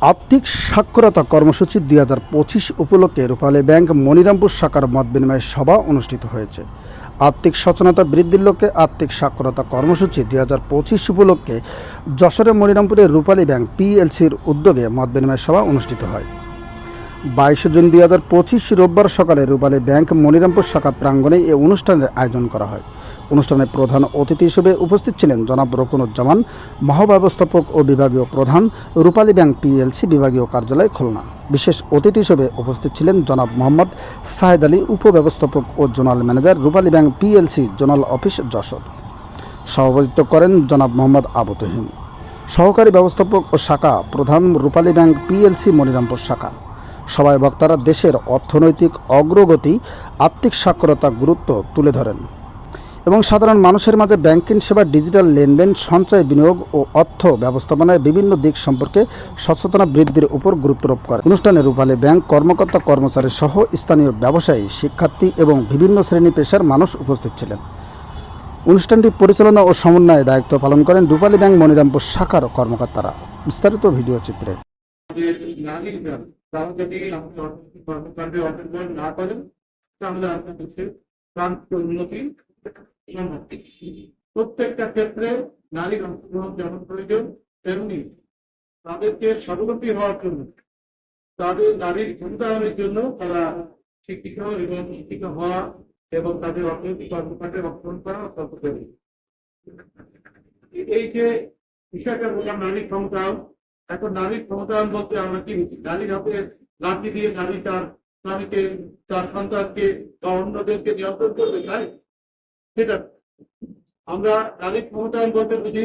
আর্থিক সাক্ষরতা কর্মসূচি দুই হাজার পঁচিশ উপলক্ষে রূপালী ব্যাংক মনিরামপুর শাখার মত বিনিময় সভা অনুষ্ঠিত হয়েছে। আর্থিক সচেতনতা বৃদ্ধির লক্ষ্যে আর্থিক সাক্ষরতা কর্মসূচি দুই হাজার পঁচিশ উপলক্ষে যশোরের মনিরামপুরের রূপালী ব্যাংক পিএলসির উদ্যোগে মত বিনিময় সভা অনুষ্ঠিত হয়। বাইশে জুন দুই হাজার পঁচিশ রোববার সকালে রূপালী ব্যাংক মনিরামপুর শাখা প্রাঙ্গণে এই অনুষ্ঠানের আয়োজন করা হয়। অনুষ্ঠানে প্রধান অতিথি হিসেবে উপস্থিত ছিলেন জনাব রকুনুজ্জামান, মহাব্যবস্থাপক ও বিভাগীয় প্রধান রূপালী ব্যাংক পিএলসি বিভাগীয় কার্যালয় খুলনা। বিশেষ অতিথি হিসেবে উপস্থিত ছিলেন জনাব মোহাম্মদ সাহেদ আলী, উপব্যবস্থাপক ও zonal manager Rupali bank PLC zonal office Jessore. সভাপতিত্ব করেন জনাব মোহাম্মদ আবু তহিম সহকারী ব্যবস্থাপক ও শাখা প্রধান রূপালী ব্যাংক পিএলসি মনিরামপুর শাখা। সবাই বক্তারা দেশের অর্থনৈতিক অগ্রগতি, আর্থিক সাক্ষরতা গুরুত্ব তুলে ধরেন। এবং সাধারণ মানুষের মাঝে ব্যাংকিং সেবা, ডিজিটাল লেনদেন, সঞ্চয় বিনিয়োগ ও অর্থ ব্যবস্থাপনায় বিভিন্ন দিক সম্পর্কে সচেতনতা বৃদ্ধির উপর গুরুত্বারোপ করে। অনুষ্ঠানে রূপালী ব্যাংক কর্মকর্তা, কর্মচারী সহ স্থানীয় ব্যবসায়ী, শিক্ষার্থী এবং বিভিন্ন শ্রেণি পেশার মানুষ উপস্থিত ছিলেন। অনুষ্ঠানটি পরিচালনা ও সমন্বয়ে দায়িত্ব পালন করেন রূপালী ব্যাংক মনিরামপুর শাখার কর্মকর্তারা। বিস্তারিত ভিডিও চিত্রে। তারা না করেন, তাহলে আপনার দেশের উন্নতি প্রত্যেকটা ক্ষেত্রে নারীর অংশগ্রহণ যেমন প্রয়োজন, তেমনি তাদেরকে স্বাবলম্বী হওয়ার জন্য, তাদের নারীর ক্ষমতায়নের জন্য তারা শিক্ষিত এবং শিক্ষিত হওয়া এবং তাদের অর্থনৈতিক কর্মকাণ্ডে অংশগ্রহণ করা অত্যন্ত জরুরি। এই যে বিষয়টা বললাম নারীর ক্ষমতায়ন, এখন নারীর ক্ষমতায়ন বলতে আমরা কি বুঝি? নারীর হাতে লাঠি দিয়ে নারী তার স্বামীকে, তার সন্তানকে বা অন্যদেরকে নিয়ন্ত্রণ করবে, তাই? সেটা আমরা রাজীব ক্ষমতায়ন বলতে বুঝি।